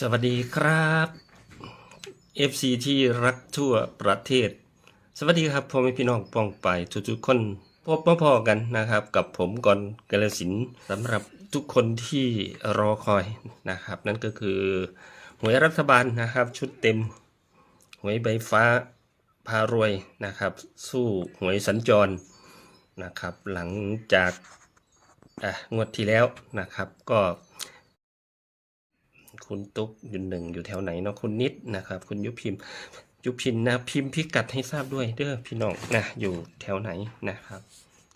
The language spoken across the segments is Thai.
สวัสดีครับ FC ที่รักทั่วประเทศ สวัสดีครับพ่อแม่พี่น้องป้องไปทุกๆคนพบมาพอกันนะครับ กับผมก่อนกาลสินสำหรับทุกคนที่รอคอยนะครับ นั่นก็คือหวยรัฐบาลนะครับ ชุดเต็มหวยใบฟ้าพารวยนะครับ สู้หวยสัญจรนะครับ หลังจากงวดที่แล้วนะครับ ก็ คุณตุ๊กอยู่หนึ่งอยู่แถวไหนเนาะคุณนิดนะครับ คุณยุพิมยุพินนะพิมพ์พิกัดให้ทราบด้วยเด้อพี่น้องนะอยู่แถวไหนนะครับ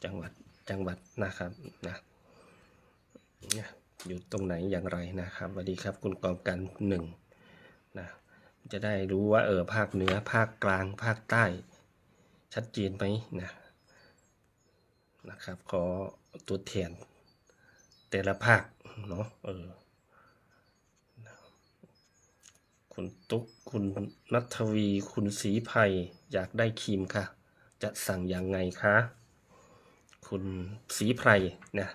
จังหวัดจังหวัดนะครับนะเนี่ยอยู่ตรงไหนอย่างไรนะครับสวัสดีครับ คุณกองกันหนึ่งนะจะได้รู้ว่าเออภาคเหนือภาคกลางภาคใต้ ชัดเจนไหมนะนะครับ ขอตัวแทนแต่ละภาคเนาะเออ คุณตุ๊ก คุณนัทวี คุณศรีภัย อยากได้ครีมค่ะ จะสั่งยังไงคะ คุณศรีไพรนะ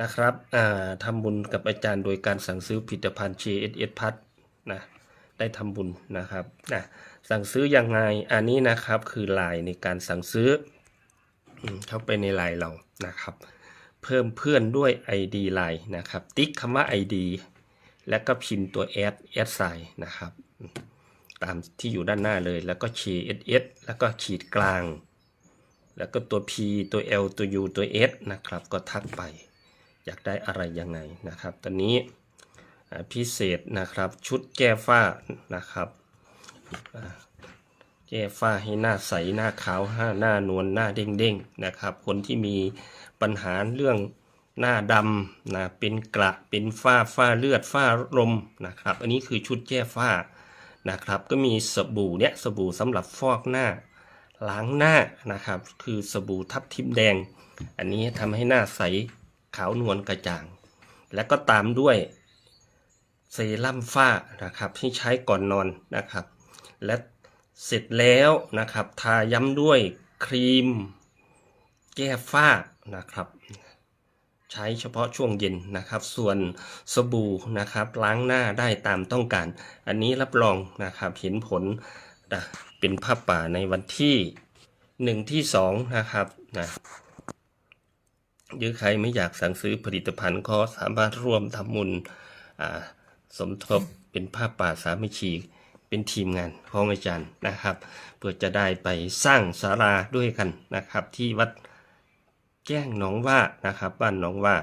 นะครับทำบุญกับอาจารย์โดยการสั่งซื้อผลิตภัณฑ์ JSS พัดนะ ได้ทำบุญนะครับนะสั่งซื้อยังไง อันนี้นะครับคือลายในการสั่งซื้อเข้าไปในไลน์เรานะครับ เพิ่มเพื่อนด้วย ID ไลน์นะครับ ติ๊กคำว่า ID แล้วก็พิมพ์ตัว S S ใส่นะครับ ตามที่อยู่ด้านหน้าเลยแล้วก็ขีด S S แล้วก็ขีดกลาง แล้วก็ตัว P ตัว L ตัว U ตัว S นะครับ ก็ทักไป อยากได้อะไรยังไงนะครับ ตอนนี้พิเศษนะครับชุดแก้ฝ้านะครับแก้ฝ้าให้หน้าใสหน้าขาวหน้าหน้านวลหน้าเด้งๆนะครับ คนที่มีปัญหาเรื่อง หน้าดำนะเป็นกระเป็นฝ้าฝ้าเลือดฝ้าลมนะครับ อันนี้คือชุดแก้ฝ้านะครับ ก็มีสบู่เนี่ยสบู่สำหรับฟอกหน้า ล้างหน้านะครับ คือสบู่ทับทิมแดง อันนี้ทำให้หน้าใสขาวนวลกระจ่าง แล้วก็ตามด้วยเซรั่มฝ้านะครับที่ใช้ก่อนนอนนะครับ และเสร็จแล้วนะครับ ทาย้ำด้วยครีม แก้ฝ้านะครับ ใช้เฉพาะช่วงเย็นนะครับ ส่วนสบู่นะครับ ล้างหน้าได้ตามต้องการ อันนี้รับรองนะครับ เห็นผลนะเป็นผ้าป่าในวันที่หนึ่งที่สองนะครับนะหรือใครไม่อยากสั่งซื้อผลิตภัณฑ์ก็สามารถร่วมทำบุญอ่าสมทบเป็นผ้าป่าสามัคคีเป็นทีมงานของอาจารย์นะครับ เพื่อจะได้ไปสร้างศาลาด้วยกันนะครับ ที่วัด แจ้งหนองว่านะครับ บ้านหนองว่า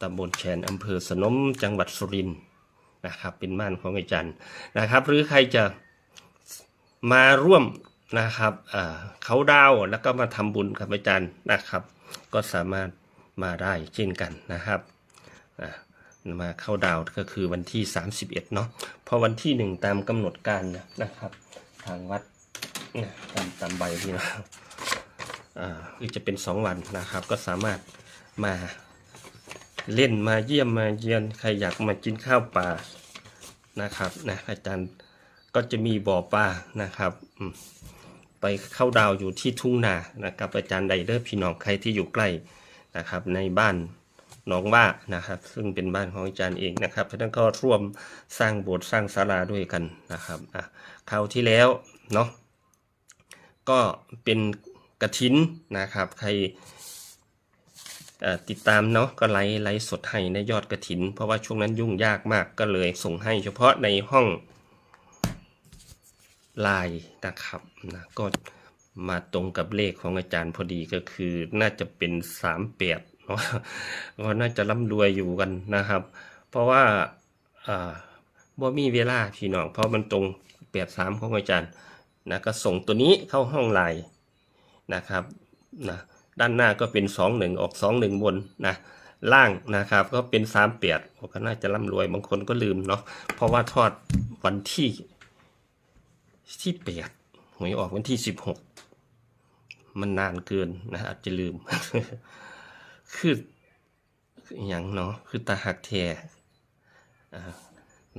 ตำบลแขนอำเภอสนมจังหวัดสุรินทร์นะครับ เป็นบ้านของอาจารย์นะครับ หรือใครจะมาร่วมนะครับเขาดาวแล้วก็มาทำบุญกับอาจารย์นะครับ ก็สามารถมาได้เช่นกันนะครับมาเข้าดาวก็คือวันที่ 31เนาะเพอวันที่หนึ่งตามกำหนดการนะครับ ทางวัดตามตามใบที่นะอ่า คือจะเป็นสองวันนะครับ ก็สามารถมาเล่นมาเยี่ยมมาเยือนใครอยากมากินข้าวปลานะครับนะอาจารย์ก็จะมีบ่อปลานะครับไปเข้าดาวอยู่ที่ทุ่งนานะครับ อาจารย์ไดเดอร์พี่น้องใครที่อยู่ใกล้นะครับ ในบ้านหนองว่านะครับ ซึ่งเป็นบ้านของอาจารย์เองนะครับเพราะนั้นก็ร่วมสร้างโบสถ์สร้างศาลาด้วยกันนะครับอะคราวที่แล้วเนาะก็เป็น กระถินนะครับ ใครติดตามเนาะก็ไลฟ์ไลฟ์สดให้ในยอดกระถิน เพราะว่าช่วงนั้นยุ่งยากมากก็เลยส่งให้เฉพาะในห้องไลน์นะครับนะก็มาตรงกับเลขของอาจารย์พอดีก็คือน่าจะเป็นสามแปดเนาะก็น่าจะร่ำรวยอยู่กันนะครับ เพราะว่าอ่าบ่มีเวลาพี่น้องเพราะมันตรงแปดสามของอาจารย์นะก็ส่งตัวนี้เข้าห้องไลน์ นะครับนะด้านหน้าก็เป็นสองหนึ่งออกสองหนึ่งบนนะล่างนะครับก็เป็นสามเปียดก็น่าจะร่ำรวยบางคนก็ลืมเนาะเพราะว่าทอดวันที่ที่แปดหวยออกวันที่สิบหกมันนานเกินนะอาจจะลืม คืออย่างเนาะคือตาหักแท้อ่า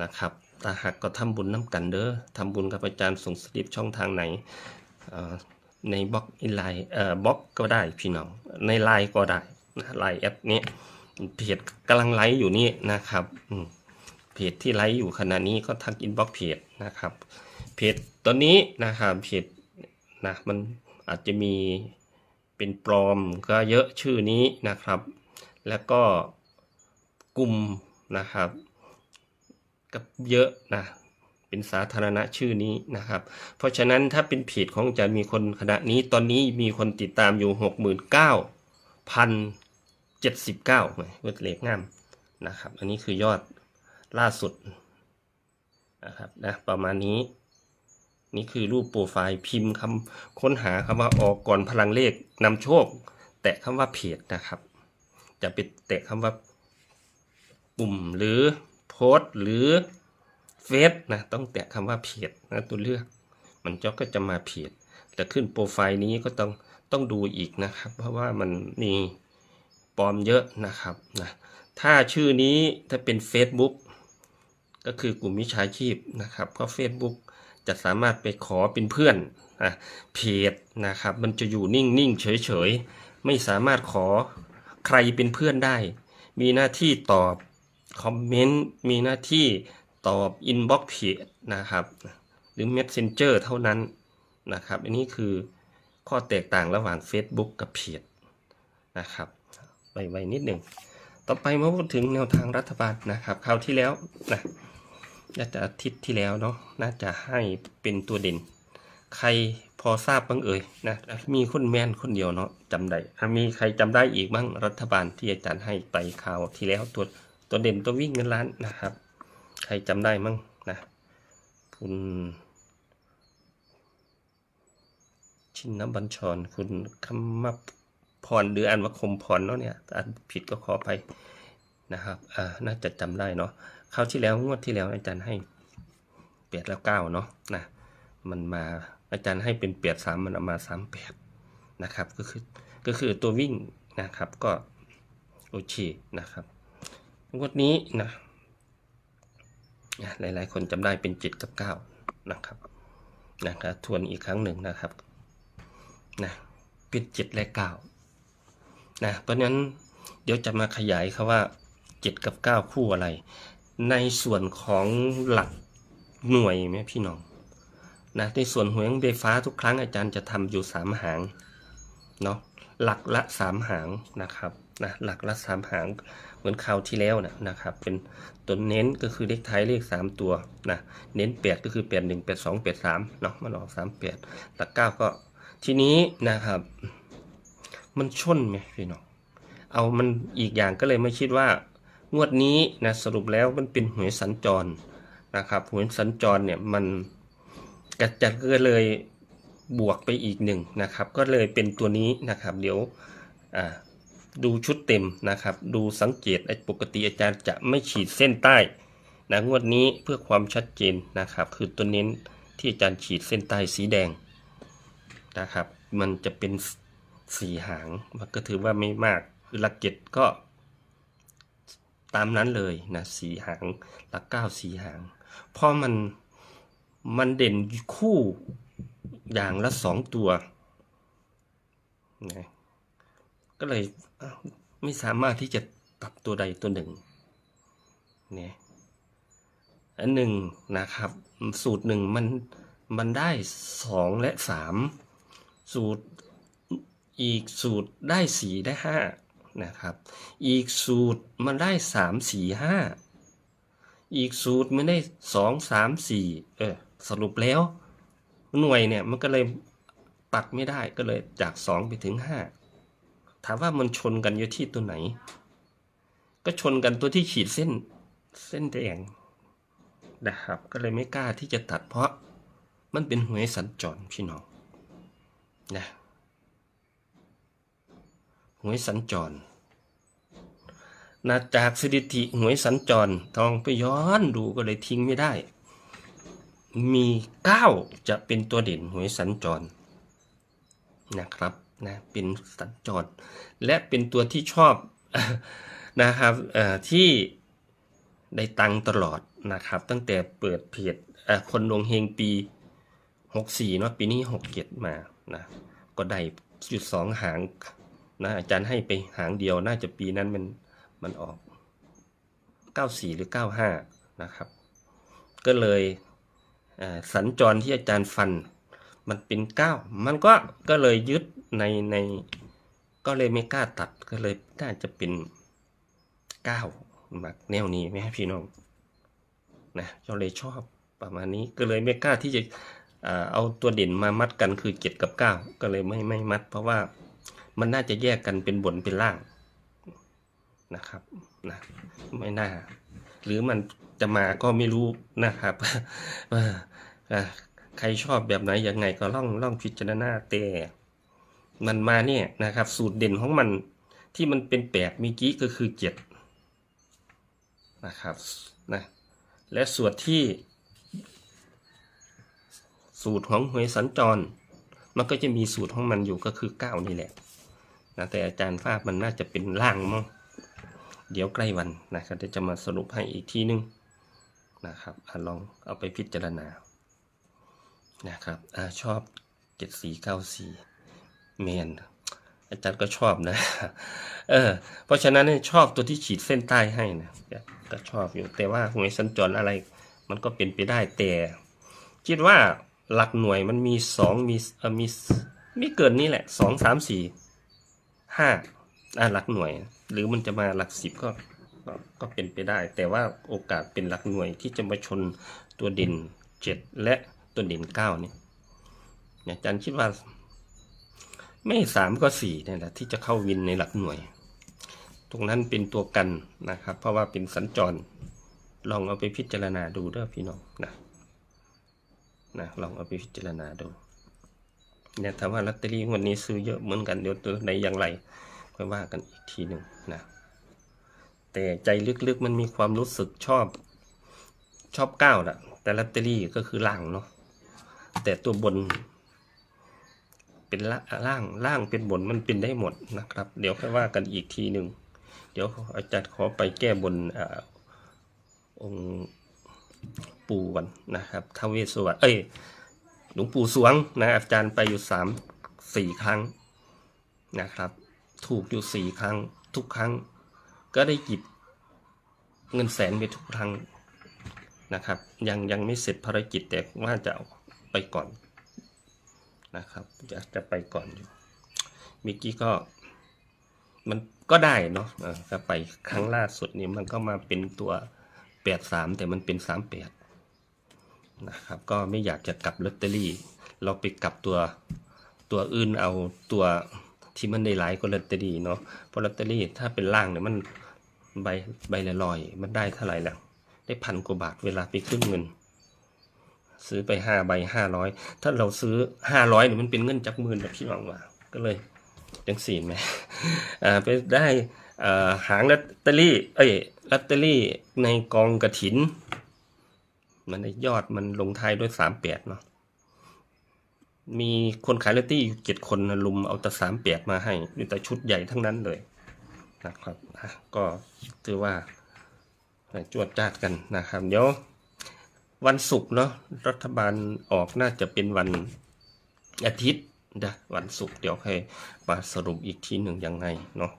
นะครับตาหักก็ทำบุญน้ำกันเด้อทำบุญกับอาจารย์ส่งสลิปช่องทางไหนอ่อ ในบล็อกอินไลน์เอ่อบล็อกก็ได้พี่น้อง ในไลน์ก็ได้นะไลน์แอปนี้เพจกำลังไลฟ์อยู่นี่นะครับเพจที่ไลฟ์อยู่ขณะนี้ก็ทักอินบ็อกเพจนะครับเพจตอนนี้นะครับเพจนะมันอาจจะมีเป็นปลอมก็เยอะชื่อนี้นะครับ แล้วก็กลุ่มนะครับก็เยอะนะ เป็นสาธารณะชื่อนี้นะครับ เพราะฉะนั้นถ้าเป็นเพจของอาจารย์มีคนขณะนี้ตอนนี้มีคนติดตามอยู่หกหมื่นเก้าพันเจ็ดสิบเก้าเวทเลขงามนะครับ อันนี้คือยอดล่าสุดนะครับนะประมาณนี้ นี่คือรูปโปรไฟล์พิมพ์คำค้นหาคำว่าออกก่อนพลังเลขนำโชค แตะคำว่าเพจนะครับ จะไปแตะคำว่าปุ่มหรือโพสต์หรือ เฟซนะต้องแตะคำว่าเพจนะตัวเลือก มันจะก็จะมาเพจแต่ขึ้นโปรไฟล์นี้ก็ต้องต้องดูอีกนะครับ เพราะว่ามันมีปลอมเยอะนะครับนะถ้าชื่อนี้ถ้าเป็น Facebook ก็คือกลุ่มมิจฉาชีพนะครับเพราะ Facebook จะสามารถไปขอเป็นเพื่อนอะเพจนะครับมันจะอยู่นิ่งๆเฉยๆ ไม่สามารถขอใครเป็นเพื่อนได้ มีหน้าที่ตอบคอมเมนต์มีหน้าที่ ตอบอินบ็อกเพจนะครับ หรือ Messenger เท่านั้นนะครับ อันนี้คือข้อแตกต่างระหว่าง Facebook กับเพจนะครับไวๆนิดหนึ่ง ต่อไปมาพูดถึงแนวทางรัฐบาลนะครับ คราวที่แล้วนะน่าจะอาทิตย์ที่แล้วเนาะ น่าจะให้เป็นตัวเด่น ใครพอทราบบ้างเอ่ยนะ มีคนแม่นคนเดียวเนาะจำได้อะมีใครจำได้อีกบ้างรัฐบาลที่อาจารย์ให้ไปคราวที่แล้วตัวตัวเด่นตัววิ่งเงินล้านนะครับ ใครจำได้มั่งนะคุณชินน้ำบัญชร คุณคำมับพรหรืออันว่าคมพรเนาะเนี่ยอันผิดก็ขอไปนะครับอ่าน่าจะจำได้เนาะคราวที่แล้วงวดที่แล้วอาจารย์ให้แปดแล้วเก้าเนาะนะมันมาอาจารย์ให้เป็นแปดสามมันเอามาสามแปดนะครับก็คือก็คือตัววิ่งนะครับก็โอเคนะครับงวดนี้นะ หลายๆ คนจำได้เป็นเจ็ดกับเก้านะครับนะครับทวนอีกครั้งหนึ่งนะครับนะเป็นเจ็ดและเก้านะเพราะฉะนั้นเดี๋ยวจะมาขยายครับว่า 7 กับ 9 คู่อะไร ในส่วนของหลักหน่วยไหมพี่น้องนะในส่วนหวยไฟฟ้าทุกครั้งอาจารย์จะทำอยู่ 3 หางเนาะหลักละ 3 หางนะครับนะหลักละ 3 หาง เหมือนคราวที่แล้วนะนะครับเป็นตัวเน้นก็คือเลขท้ายเลข 3 ตัวนะเน้น 8 ก็คือ 8 1 8 2 8 3เนาะมันออก3 8หลัก 9 ก็ทีนี้นะครับ มันชนไหมพี่น้องเอามันอีกอย่างก็เลยไม่คิดว่างวดนี้นะสรุปแล้วมันเป็นหวยสัญจรนะครับหวยสัญจรเนี่ยมันกระจัดก็เลยบวกไปอีกหนึ่งนะครับ ก็เลยเป็นตัวนี้นะครับ เดี๋ยวอ่า ดูชุดเต็มนะครับ ดูสังเกตปกติอาจารย์จะไม่ขีดเส้นใต้นะงวดนี้เพื่อความชัดเจนนะครับ คือตัวเน้นที่อาจารย์ขีดเส้นใต้สีแดงนะครับ มันจะเป็นสีหางมันก็ถือว่าไม่มากคือหลักเจ็ดก็ ตามนั้นเลยนะสีหางหลักเก้าสีหางเพราะมันมันเด่นคู่อย่างละสองตัวนะก็เลย ไม่สามารถที่จะตัดตัวใดตัวหนึ่งเนี่ยอันหนึ่งนะครับ สูตรหนึ่งมันมันได้สองและสามสูตรอีกสูตรได้สี่ได้ห้านะครับ อีกสูตรมันได้สามสี่ห้าอีกสูตรมันได้สองสามสี่เออสรุปแล้ว หน่วยเนี่ยมันก็เลยตัดไม่ได้ก็เลยจากสองไปถึงห้า ถามว่ามันชนกันอยู่ที่ตัวไหน ก็ชนกันตัวที่ขีดเส้นเส้นแดงนะครับ ก็เลยไม่กล้าที่จะตัดเพราะมันเป็นหวยสัญจรพี่น้องนะหวยสัญจรนะจากสถิติหวยสัญจรต้องไปย้อนดูก็เลยทิ้งไม่ได้ มีเก้าจะเป็นตัวเด่นหวยสัญจรนะครับ นะเป็นสัญจรและเป็นตัวที่ชอบนะครับที่ได้ตังตลอดนะครับ ตั้งแต่เปิดเพจคนดวงเฮงปี 64เนาะปีนี้ 67 มานะก็ได้จุดสองหางนะอาจารย์ให้ไปหางเดียวน่าจะปีนั้นมันมันออก 94 หรือ 95 นะครับ ก็เลยสัญจรที่อาจารย์ฟันมันเป็นเก้ามันก็ก็เลยยึด ในในก็เลยไม่กล้าตัดก็เลยน่าจะเป็นเก้าแบบแนวนี้ไหมพี่น้องนะก็เลยชอบประมาณนี้ก็เลยไม่กล้าที่จะเอาตัวเด่นมามัดกันคือเจ็ดกับเก้าก็เลยไม่ไม่มัด เพราะว่ามันน่าจะแยกกันเป็นบนเป็นล่างนะครับนะไม่น่า หรือมันจะมาก็ไม่รู้นะครับว่าอ่าใครชอบแบบไหนยังไงก็ล่องล่องพิจารณาแต่ มันมาเนี่ยนะครับ สูตรเด่นของมันที่มันเป็นแปดมื่อกี้ก็คือเจ็ดนะครับนะและส่วนที่ สูตรของหวยสัญจร มันก็จะมีสูตรของมันอยู่ก็คือเก้านี่แหละนะแต่อาจารย์ฟาบมันน่าจะเป็นล่างมั้งเดี๋ยวใกล้วันนะครับเดี๋ยวจะมาสรุปให้อีกทีนึงนะครับอลองเอาไปพิจารณานะครับอชอบเจ็ดสี่ เมนอาจารย์ก็ชอบนะ เออ เพราะฉะนั้นชอบตัวที่ขีดเส้นใต้ให้นะก็ชอบอยู่ แต่ว่าหวยสัญจรอะไร มันก็เป็นไปได้แต่ คิดว่าหลักหน่วยมันมีสองมีเออมีไม่เกินนี้แหละสองสามสี่ห้าอะหลักหน่วย หรือมันจะมาหลักสิบก็ก็เป็นไปได้ แต่ว่าโอกาสเป็นหลักหน่วยที่จะมาชนตัวเด่นเจ็ดและตัวเด่นเก้านี่ยเนี่ยอาจารย์คิดว่า ไม่สามก็สี่เนี่ยแหละที่จะเข้าวินในหลักหน่วย ตรงนั้นเป็นตัวกันนะครับ เพราะว่าเป็นสัญจร ลองเอาไปพิจารณาดูเด้อพี่น้องนะนะลองเอาไปพิจารณาดูเนี่ยถ้าว่าลอตเตอรี่วันนี้ซื้อเยอะเหมือนกันเดี๋ยวตัวไหนอย่างไรค่อยว่ากันอีกทีหนึ่งนะแต่ใจลึกๆมันมีความรู้สึกชอบชอบเก้าแหละแต่ลอตเตอรี่ก็คือล่างเนาะแต่ตัวบน เป็นล่างล่างเป็นบนมันเป็นได้หมดนะครับ เดี๋ยวค่อยว่ากันอีกทีหนึ่งเดี๋ยวอาจารย์ขอไปแก้บนอองค์ปู่ก่อนนะครับท้าวเวสสวรรณเอ้ยหลวงปู่สวงนะอาจารย์ไปอยู่สามสี่ครั้งนะครับ ถูกอยู่สี่ครั้งทุกครั้ง ก็ได้หยิบเงินแสนไปทุกครั้งนะครับ ยังยังไม่เสร็จภารกิจแต่ว่าจะไปก่อน นะครับจะจะไปก่อนอยู่เมื่อกี้ก็ มันก็ได้เนาะเออก็ไปครั้งล่าสุดนี่มันก็มาเป็นตัวแปดสามแต่มันเป็นสามแปดนะครับ ก็ไม่อยากจะกลับลอตเตอรี่ เราไปกลับตัวตัวอื่นเอาตัวที่มันได้หลายก็ลอตเตอรี่เนาะเพราะลอตเตอรี่ถ้าเป็นล่างเนี่ยมันใบใบละลอย มันได้เท่าไหร่แล้ว ได้พันกว่าบาทเวลาไปขึ้นเงิน ซื้อไปห้าใบห้าร้อยถ้าเราซื้อห้าร้อยเนี่ยมันเป็นเงินจักหมื่นแบบพี่น้องว่าก็เลยจังสี่ไหมอ่าไปได้อ่าหางลอตเตอรี่ เอ้ยลอตเตอรี่ในกองกระถิน มันได้ยอดมันลงท้ายด้วยสามแปดเนาะมีคนขายลอตเตอรี่อยู่เจ็ดคนลุมเอาแต่สามแปดมาให้มีแต่ชุดใหญ่ทั้งนั้นเลยนะครับก็ถือว่าจวดจ้าดกันนะครับ เดี๋ยว วันศุกร์เนาะรัฐบาลออกน่าจะเป็นวันอาทิตย์นะวันศุกร์เดี๋ยวให้มาสรุปอีกทีหนึ่งยังไงเนาะ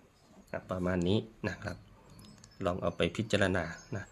อะประมาณนี้นะครับ ลองเอาไปพิจารณานะ